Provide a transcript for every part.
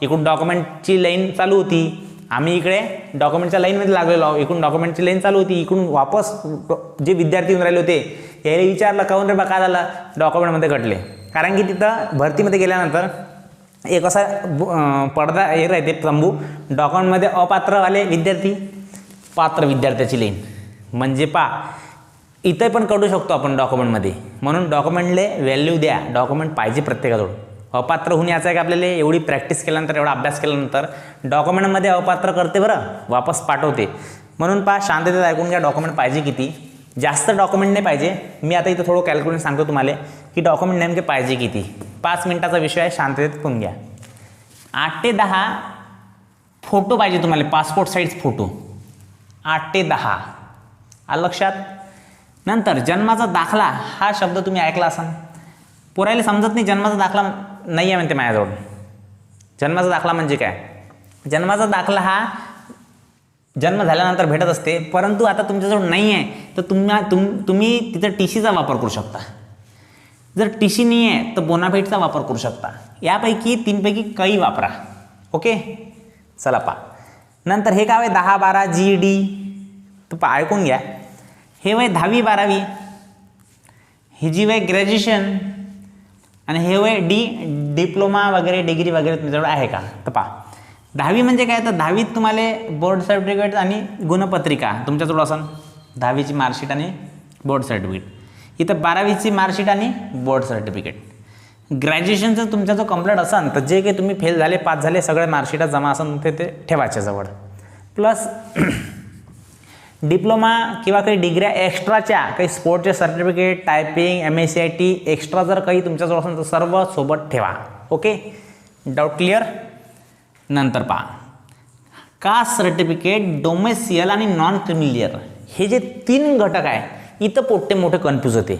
इकडून डॉक्युमेंटची लाईन चालू होती. आम्ही इकडे डॉक्युमेंटच्या लाईनमध्ये लागलेलो आहोत. इकडून डॉक्युमेंटची लाईन चालू होती. इकडून वापस जे विद्यार्थी येऊन राहिले होते याला विचारलं काऊन रे बा? काय झालं? डॉक्युमेंटमध्ये घडले कारण की तिथं भरतीमध्ये गेल्यानंतर एक असा पडदा हे राहते तंबू. डॉक्युमेंटमध्ये अपात्रवाले विद्यार्थी. पात्र विद्यार्थ्याची लाईन म्हणजे पा इथं पण काढू शकतो आपण डॉक्युमेंटमध्ये म्हणून डॉक्युमेंटले व्हॅल्यू द्या. डॉक्युमेंट पाहिजे प्रत्येकाजवळ. अपात्र होऊन याचं आहे का आपल्याला एवढी प्रॅक्टिस केल्यानंतर एवढा अभ्यास केल्यानंतर डॉक्युमेंटमध्ये अपात्र करते बरं वापस पाठवते. म्हणून पहा शांततेत ऐकून घ्या डॉक्युमेंट पाहिजे किती? जास्त डॉक्युमेंट नाही पाहिजे. मी आता इथं थोडं कॅल्क्युलेट सांगतो तुम्हाला की डॉक्युमेंट नेमके पाहिजे किती? पाच मिनिटाचा विषय आहे शांततेत ऐकून घ्या. आठ ते दहा फोटो पाहिजे तुम्हाला पासपोर्ट साईज फोटो आठ ते दहा. आलं लक्षात? नंतर जन्माचा दाखला हा शब्द तुम्ही ऐकला असाल. पोरायला समजत नाही जन्माचा दाखला नाही आहे म्हणते माझ्याजवळ. जन्माचा दाखला म्हणजे काय? जन्माचा दाखला हा जन्म झाल्यानंतर भेटत असते परंतु आता तुमच्याजवळ नाही आहे तर तुम्हा तुम तुम्ही तिथं टी सीचा वापर करू शकता. जर टी सी नाही आहे तर बोनाफाईटचा वापर करू शकता. यापैकी तीनपैकी काही वापरा. ओके? चला पा नंतर हे काय दहा बारा जी डी. तर पा ऐकून घ्या. हे वय दहावी बारावी. ही जी वय ग्रॅज्युएशन. आणि हे वय डी डिप्लोमा वगैरे डिग्री वगैरे तुमच्याजवळ आहे का? तर पहा. दहावी म्हणजे काय? तर दहावीत तुम्हाला बोर्ड सर्टिफिकेट आणि गुणपत्रिका तुमच्याजवळ असन. दहावीची मार्कशीट आणि बोर्ड सर्टिफिकेट. इथं बारावीची मार्कशीट आणि बोर्ड सर्टिफिकेट. ग्रॅज्युएशनचं तुमचा जो कंप्लीट असन तर जे काही तुम्ही फेल झाले पास झाले सगळे मार्कशीटा जमा असन ते ते ठेवायच्या जवळ. प्लस डिप्लोमा किंवा काही डिग्र्या एक्स्ट्राच्या काही स्पोर्टचे certificate typing M S C I T extra जर काही तुमच्याजवळ असेल तर सर्व सोबत ठेवा. ओके? डाऊट क्लिअर नंतर पहा. कास्ट सर्टिफिकेट डोमेसियल आणि नॉन क्रिमिलियर हे जे तीन घटक आहे इथं पोट्टे मोठे कन्फ्यूज होते.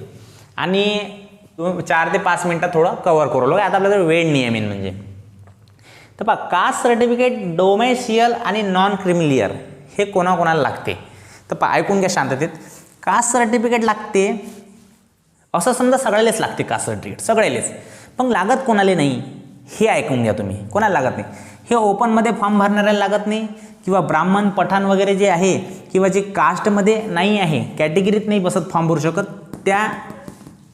आणि चार ते पाच मिनटात थोडं कवर करू. लोक आता आपल्याला वेळ नाही आहे मेन म्हणजे. तर पहा कास्ट सर्टिफिकेट डोमेसियल आणि नॉन क्रिमिलियर हे कोणाकोणाला लागते? तर पा ऐकून घ्या शांततेत. कास्ट सर्टिफिकेट लागते? असं समजा सगळ्यालाच लागते कास्ट सर्टिफिकेट सगळ्यालेच. पण लागत कोणाला नाही? हे ऐकून घ्या तुम्ही. कोणाला लागत नाही? हे ओपनमध्ये फॉर्म भरणाऱ्याला लागत नाही? किंवा ब्राह्मण पठाण वगैरे जे आहे किंवा जे कास्टमध्ये नाही आहे कॅटेगरीत नाही बसत फॉर्म भरू शकत त्या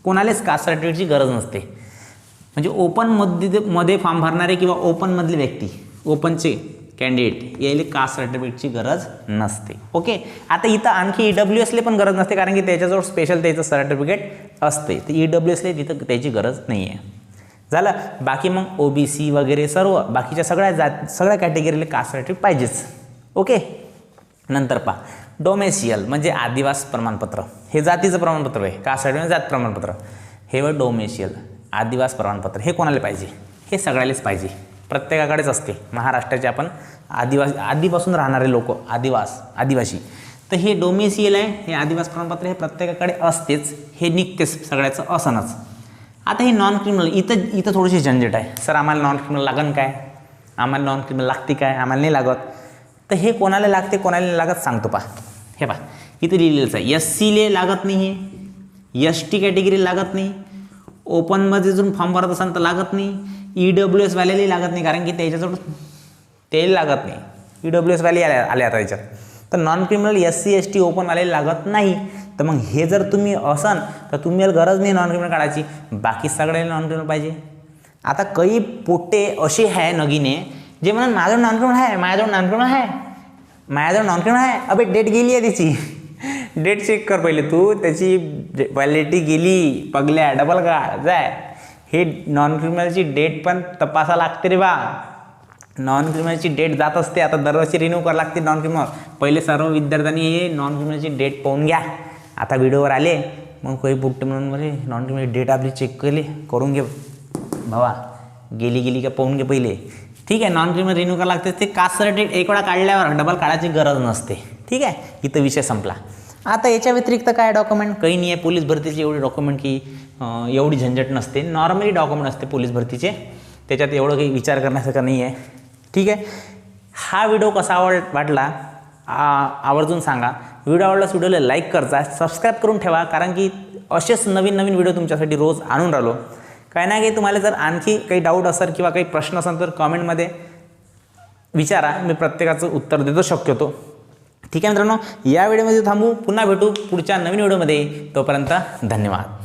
कोणालाच कास्ट सर्टिफिकेटची गरज नसते. म्हणजे ओपनमध्ये मध्ये फॉर्म भरणारे किंवा ओपनमधले व्यक्ती ओपनचे कॅन्डिडेट. यायला कास्ट सर्टिफिकेटची गरज नसते. ओके? आता इथं आणखी ई डब्ल्यू एसले पण गरज नसते कारण की त्याच्याजवळ स्पेशल त्याचं सर्टिफिकेट असते. तर ई डब्ल्यू एसले तिथं त्याची गरज नाही आहे झालं? बाकी मग ओ बी सी वगैरे सर्व बाकीच्या सगळ्या जात सगळ्या कॅटेगरीला कास्ट सर्टिफिकेट पाहिजेच. ओके? नंतर पहा. डोमेसियल म्हणजे आदिवास प्रमाणपत्र. हे जातीचं प्रमाणपत्र आहे. कास्ट सर्टिफिकेट म्हणजे जात प्रमाणपत्र. हे व डोमेशियल आदिवास प्रमाणपत्र. हे कोणाला पाहिजे? हे सगळ्यालाच पाहिजे. प्रत्येकाकडेच असते. महाराष्ट्राचे आपण आदिवासी आधीपासून राहणारे लोक आदिवास आदिवासी. तर हे डोमेसियल आहे हे आदिवास प्रमाणपत्र हे प्रत्येकाकडे असतेच. हे निघतेच सगळ्याचं असणच आता हे नॉन क्रिमिनल इथं इथं थोडीशी झंझट आहे. सर आम्हाला नॉन क्रिमिनल लागन काय? आम्हाला नॉन क्रिमिनल लागते काय? आम्हाला नाही लागत. तर हे कोणाला लागते कोणाला नाही लागत सांगतो पा हे पा इथे लिहिलेलंच आहे. एस सीले लागत नाही हे एस टी कॅटेगरी लागत नाही. ओपनमध्ये जर फॉर्म भरत असाल तर लागत नाही. ई डब्ल्यू एस वाल्यालाही लागत नाही कारण की त्याच्याजवळ तेही लागत नाही. ई डब्ल्यू एस वाले आल्या आले आता याच्यात. तर non criminal S C S T ओपनवाले लागत नाही. तर मग हे जर तुम्ही असाल तर तुम्ही गरज नाही नॉन क्रिमिनल काढायची. बाकी सगळ्याला नॉन क्रिमिनल पाहिजे. आता काही पोटे असे आहे नगीने जे म्हणून माझं नॉन क्रिमिनल आहे माझ्याजवळ नॉन क्रिमिनल आहे माझ्याजवळ नॉन क्रिमिनल आहे अबे डेट गेली आहे त्याची डेट चेक कर पहिले तू. त्याची व्हॅलिडिटी गेली. पगल्या डबल का जाय. हे नॉन क्रिमिनलची डेट पण तपासा लागते रे बा. नॉन क्रिमिनलची डेट जात असते. आता दरवर्षी रिन्यू करावं लागते नॉन क्रिमिनल पहिले सर्व विद्यार्थ्यांनी हे नॉन क्रिमिनलची डेट पाहून घ्या. आता व्हिडिओवर आले. मग काही पुट्टे म्हणून म्हणजे नॉन क्रिमिनल डेट आपली चेक केली करून घे. भावा गेली गेली का पाहून घे पहिले. ठीक आहे नॉन क्रिमिनल रिन्यू करावं लागते. ते कास्ट सर्टिफिकेट एक वेळा काढल्यावर डबल काढायची गरज नसते. ठीक आहे? इथं विषय संपला. आता याच्या व्यतिरिक्त काय डॉक्युमेंट काही नाही आहे. पोलीस भरतीचे एवढे डॉक्युमेंट की एवढी झंझट नसते. नॉर्मली डॉक्युमेंट असते पोलीस भरतीचे. त्याच्यात एवढं काही विचार करण्यासारखं नाही आहे ठीक आहे? हा व्हिडिओ कसा आवड वाटला? आवर्जून सांगा. व्हिडिओ आवडलास व्हिडिओला लाईक करता सबस्क्राईब करून ठेवा. कारण की असेच नवीन नवीन व्हिडिओ तुमच्यासाठी रोज आणून राहिलो. काही ना काही तुम्हाला जर आणखी काही डाऊट असेल किंवा काही प्रश्न असेल तर कॉमेंटमध्ये विचारा. मी प्रत्येकाचं उत्तर देतो शक्यतो. ठीक आहे मित्रांनो? या व्हिडिओमध्ये थांबू. पुन्हा भेटू पुढच्या नवीन व्हिडिओमध्ये तोपर्यंत धन्यवाद.